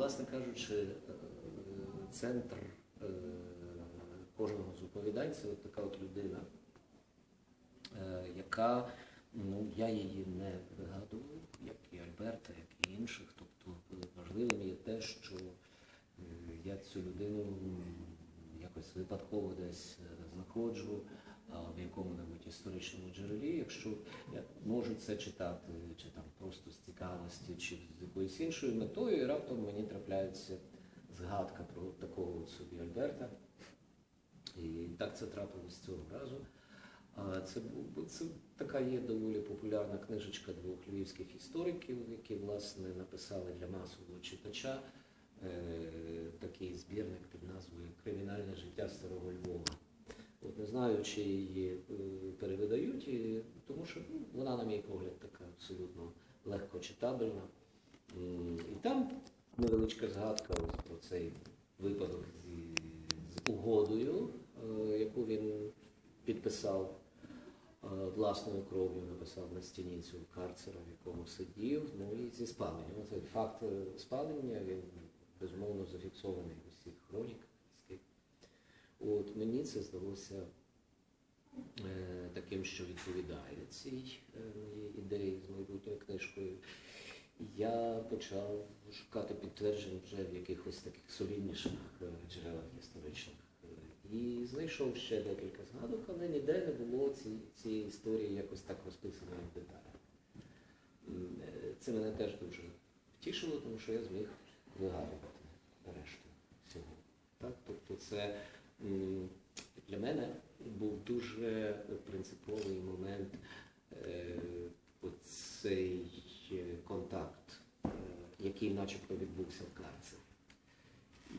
власне кажучи, е, центр е, кожного з оповідань це така от людина, е, яка, ну, я її не вигадував, як і Альберта, як і інших. Тобто важливим є те, що я цю людину якось випадково десь знаходжу в якому-небудь історичному джерелі. Якщо я можу це читати, чи там просто з цікавості, чи з якоюсь іншою метою, і раптом мені трапляється згадка про такого собі Альберта. І так це трапилось цього разу. Це, це така є доволі популярна книжечка двох львівських істориків, які власне написали для масового читача е, такий збірник під назвою Кримінальне життя старого Львова. От не знаю, чи її е, перевидають, тому що ну, вона, на мій погляд, така абсолютно легко читабельна. І там невеличка згадка ось про цей випадок зі- з угодою, е, яку він підписав е, власною кров'ю, написав на стіні цього карцера, в якому сидів, ну і зі спаленням. Оцей факт спалення, він безумовно зафіксований у всіх хроніках. От мені це здалося е, таким, що відповідає цій е, моїй ідеї з майбутньою книжкою. Я почав шукати підтверджень вже в якихось таких солідніших е, джерелах історичних. І знайшов ще декілька згадок, але ніде не було ці, цієї історії якось так розписаної в деталях. Е, Це мене теж дуже втішило, тому що я зміг вигадувати решту всього. Так? Тобто це для мене був дуже принциповий момент е, оцей е, контакт, е, який начебто відбувся в карцері.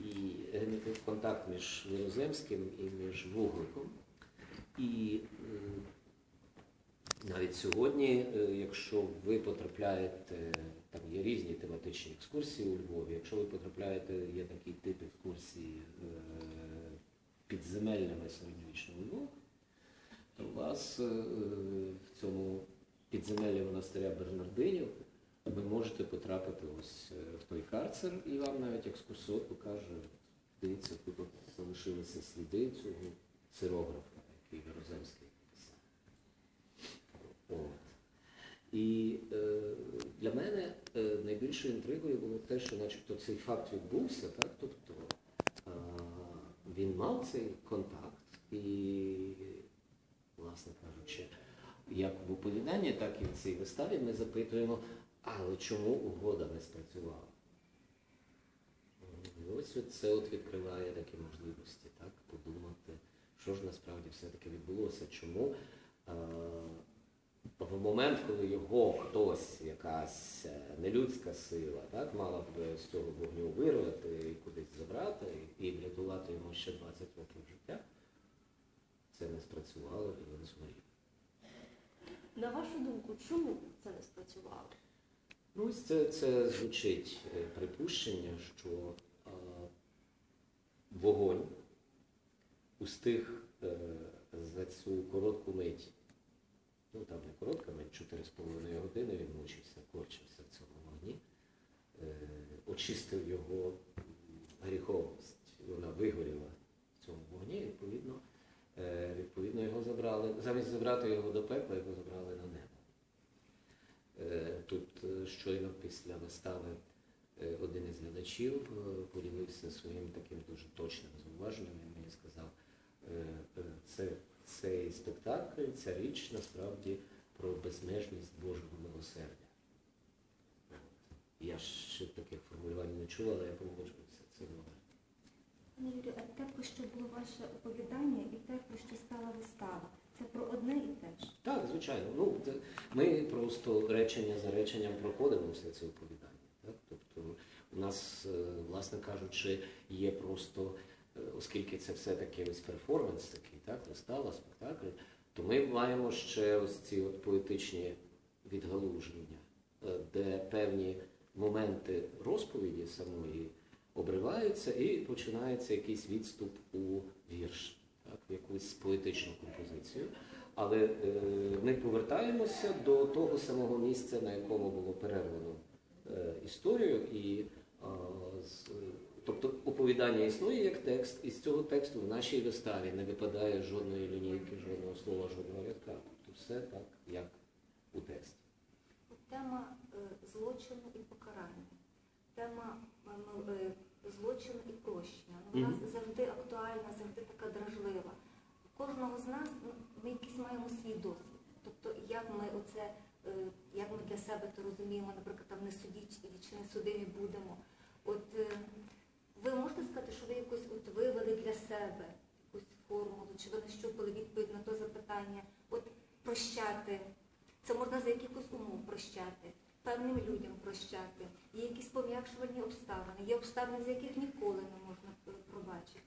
І е, контакт між Вироземським і між Вугликом. І навіть сьогодні, якщо ви потрапляєте, там є різні тематичні екскурсії у Львові, якщо ви потрапляєте, є такий тип екскурсії підземельними середньовічного Львова, то у вас е, в цьому підземеллі монастиря Бернардинів ви можете потрапити ось е, в той карцер, і вам навіть екскурсовод покаже, дивіться, тут залишилися сліди цього сирографа, який Вироземський писав. І е, для мене е, найбільшою інтригою було те, що начебто цей факт відбувся, так? тобто він мав цей контакт і, власне кажучи, як в оповіданні, так і в цій виставі ми запитуємо, але чому угода не спрацювала? І ось це от відкриває такі можливості, так, подумати, що ж насправді все-таки відбулося, чому в момент, коли його хтось, якась е, нелюдська сила, так, мала б з цього вогню вирвати і кудись забрати і врятувати йому ще 20 років життя, це не спрацювало і він згорів. На вашу думку, чому це не спрацювало? Ну, це, це звучить е, припущення, що е, вогонь устиг е, за цю коротку мить, ну там не коротка мить, 4,5 години він мучився, корчився в цьому вогні, е, очистив його гріховність, вона вигоріла в цьому вогні, і, відповідно, е, відповідно його забрали, замість забрати його до пекла, його забрали на небо. Е, Тут е, щойно після вистави е, один із глядачів е, поділився своїм таким дуже точним зауваженням. Він мені сказав, це, цей спектакль, ця річ насправді про безмежність Божого милосердя. Я ще таких формулювань не чув, але я погоджуюся. Це добре. Пане Юрію, а те, про що було ваше оповідання, і те, про що стала вистава, це про одне і те ж. Так, звичайно. Ну, ми просто речення за реченням проходимо все це оповідання. Так? Тобто у нас, е, власне кажучи, є просто, оскільки це все-таки ось перформанс такий, так, вистава, спектакль, то ми маємо ще ось ці от поетичні відгалуження, е, де певні моменти розповіді самої обриваються і починається якийсь відступ у вірш, так, в якусь поетичну композицію. Але е, ми повертаємося до того самого місця, на якому було перервано е, історію, і оповідання існує як текст, і з цього тексту в нашій виставі не випадає жодної лінійки, жодного слова, жодного рядка. Тобто все так, як у тексті. Тема е, злочину і покарання, тема е, ну, е, злочину і прощення. Ну, Вона Мгм. завжди актуальна, завжди така дражлива. У кожного з нас ну, ми якийсь маємо свій досвід. Тобто, як ми оце, як ми для себе то розуміємо, наприклад, там не судіть чи не судимі будемо. От ви можете сказати, що ви якось от вивели для себе якусь формулу, чи ви нащупали відповідь на то запитання? От прощати. Це можна за якихось умов прощати, певним людям прощати. Є якісь пом'якшувальні обставини, є обставини, з яких ніколи не можна е, пробачити.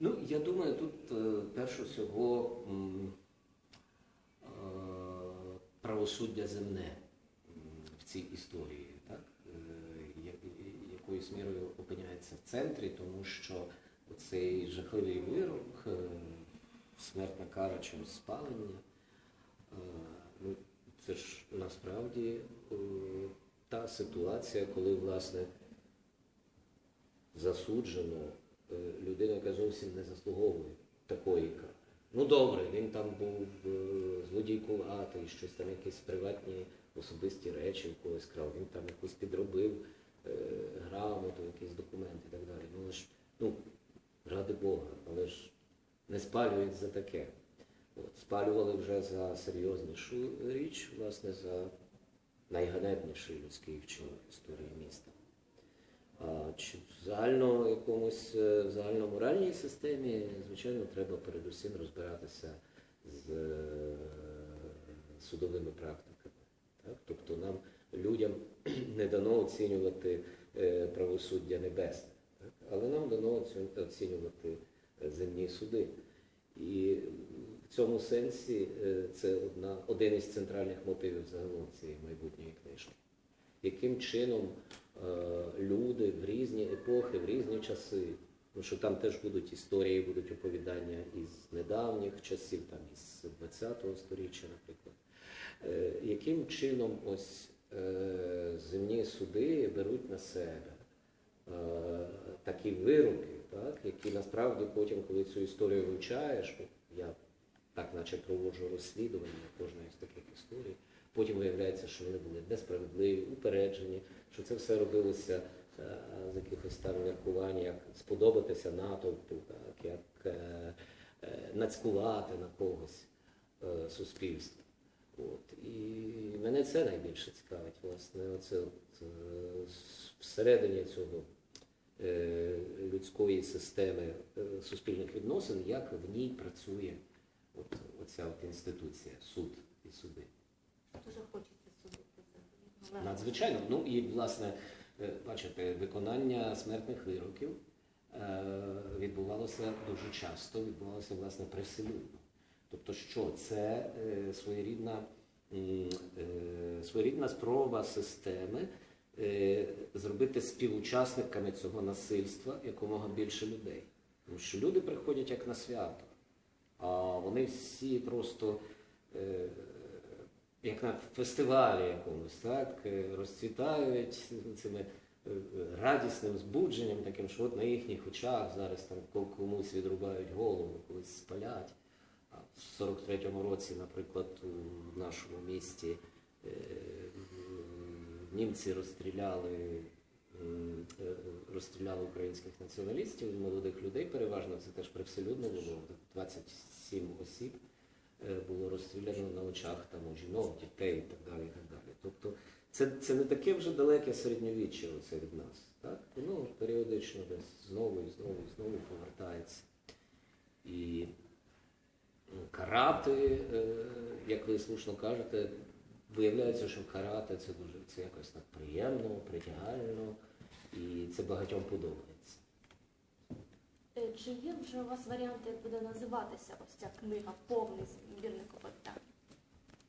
Ну, я думаю, тут е, перше всього е, правосуддя земне в цій історії, якоюсь мірою опиняється в центрі, тому що цей жахливий вирок, е, смертна кара через спалення, е, ну, це ж насправді е, та ситуація, коли власне засуджено людину, яка зовсім не заслуговує такої кари. Ну добре, він там був е, злодій щось там якісь приватні особисті речі в когось крав, він там якусь підробив грамоту, якісь документи і так далі. Ну але ж, ну, ради Бога, але ж не спалюють за таке. От, спалювали вже за серйознішу річ, власне, за найганебніший людський вчинок в історії міста. А чи в загально якомусь е, в загальноморальній системі, звичайно, треба передусім розбиратися з е, судовими практиками. Так? Тобто нам, людям, не дано оцінювати правосуддя небесне, але нам дано оцінювати е, земні суди. І в цьому сенсі е, це одна, один із центральних мотивів загалом цієї майбутньої книжки. Яким чином е, люди в різні епохи, в різні часи, тому що там теж будуть історії, будуть оповідання із недавніх часів, там із 20-го сторіччя, наприклад, е, яким чином ось е, земні суди беруть на себе е, такі вироки, так, які насправді потім, коли цю історію вивчаєш, ну, я так наче проводжу розслідування кожної з таких історій, потім виявляється, що вони були несправедливі, упереджені, що це все робилося е, з якихось там міркувань, як сподобатися натовпу, так, як е, е, нацькувати на когось е, суспільство. Мене це найбільше цікавить, власне, оце от, е, всередині цього е, людської системи е, суспільних відносин, як в ній працює от, оця от інституція, суд і суди. Дуже хочеться судити. Надзвичайно. Ну і власне, бачите, виконання смертних вироків відбувалося дуже часто, відбувалося власне привселюдно. Тобто, що це своєрідна, своєрідна спроба системи е, зробити співучасниками цього насильства якомога більше людей. Тому що люди приходять як на свято, а вони всі просто. е, як на фестивалі якомусь, так, е, розцвітають цими радісним збудженням, таким, що от на їхніх очах зараз там комусь відрубають голову, когось спалять. А в 43-му році, наприклад, у нашому місті німці розстріляли, е, розстріляли українських націоналістів, молодих людей переважно, це теж привселюдно було, 27 осіб е, було розстріляно на очах там у жінок, дітей і так далі. І так далі. Тобто це, це не таке вже далеке середньовіччя оце від нас. Так? Воно періодично десь знову і знову і знову повертається. І карати, е, як ви слушно кажете, виявляється, що карати це дуже це якось так приємно, притягально, і це багатьом подобається. Е, Чи є вже у вас варіанти, як буде називатися ось ця книга, повний збірник оповідань?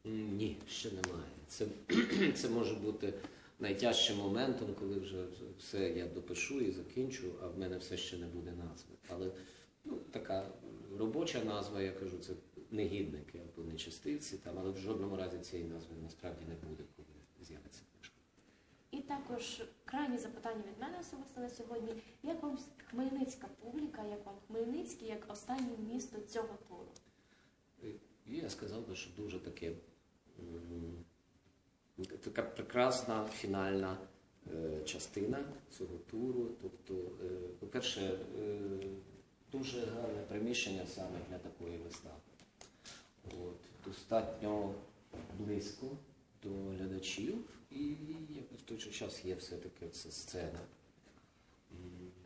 М, Ні, ще немає. Це, це може бути найтяжчим моментом, коли вже все я допишу і закінчу, а в мене все ще не буде назви. Але ну, така робоча назва, я кажу, це негідники або нечистивці, там, але в жодному разі цієї назви насправді не буде, коли з'явиться книжка. І також крайнє запитання від мене особисто на сьогодні. Як вам хмельницька публіка, як вам Хмельницький, як останнє місто цього туру? Я сказав би, що дуже таке така прекрасна фінальна е, частина цього туру. Тобто, е, по-перше, е, дуже гарне приміщення саме для такої вистави. От, достатньо близько до глядачів, і якби в той же час є все-таки це сцена.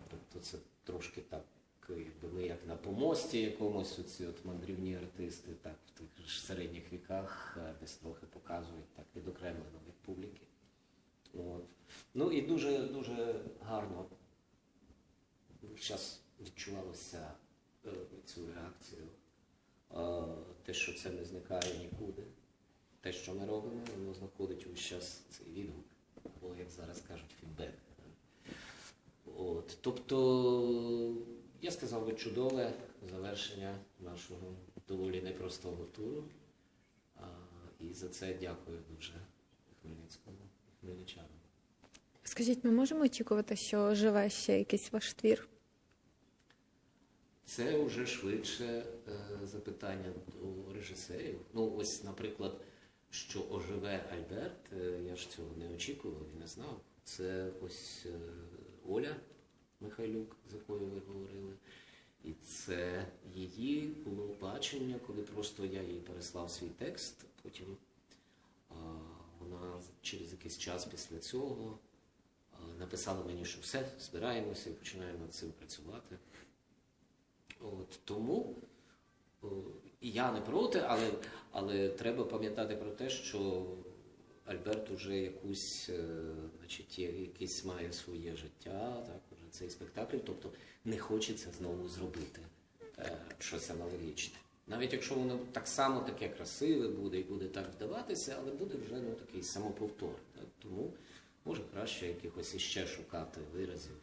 Тобто це трошки так, якби ми як на помості якомусь, оці от мандрівні артисти, так в тих ж середніх віках десь трохи показують так відокремлено від публіки. От. Ну і дуже дуже гарно зараз відчувалося е, цю реакцію. Те, що це не зникає нікуди. Те, що ми робимо, воно знаходить увесь час цей відгук, або, як зараз кажуть, фідбек. От, тобто, я сказав би чудове завершення нашого доволі непростого туру. І за це дякую дуже Хмельницькому і хмельничанам. Скажіть, ми можемо очікувати, що живе ще якийсь ваш твір? Це вже швидше е, запитання до режисерів. Ну, ось, наприклад, що оживе Альберт, е, я ж цього не очікував і не знав. Це ось е, Оля Михайлюк, з якою ви говорили. І це її було бачення, коли просто я їй переслав свій текст. Потім а, вона через якийсь час після цього а, написала мені, що все, збираємося і починаємо над цим працювати. От, тому о, я не проти, але, але треба пам'ятати про те, що Альберт уже якусь, е, значить, якесь має своє життя, так, уже цей спектакль, тобто не хочеться знову зробити е, щось аналогічне. Навіть якщо воно так само таке красиве буде і буде так вдаватися, але буде вже ну, такий самоповтор. Так? Тому може краще якихось іще шукати виразів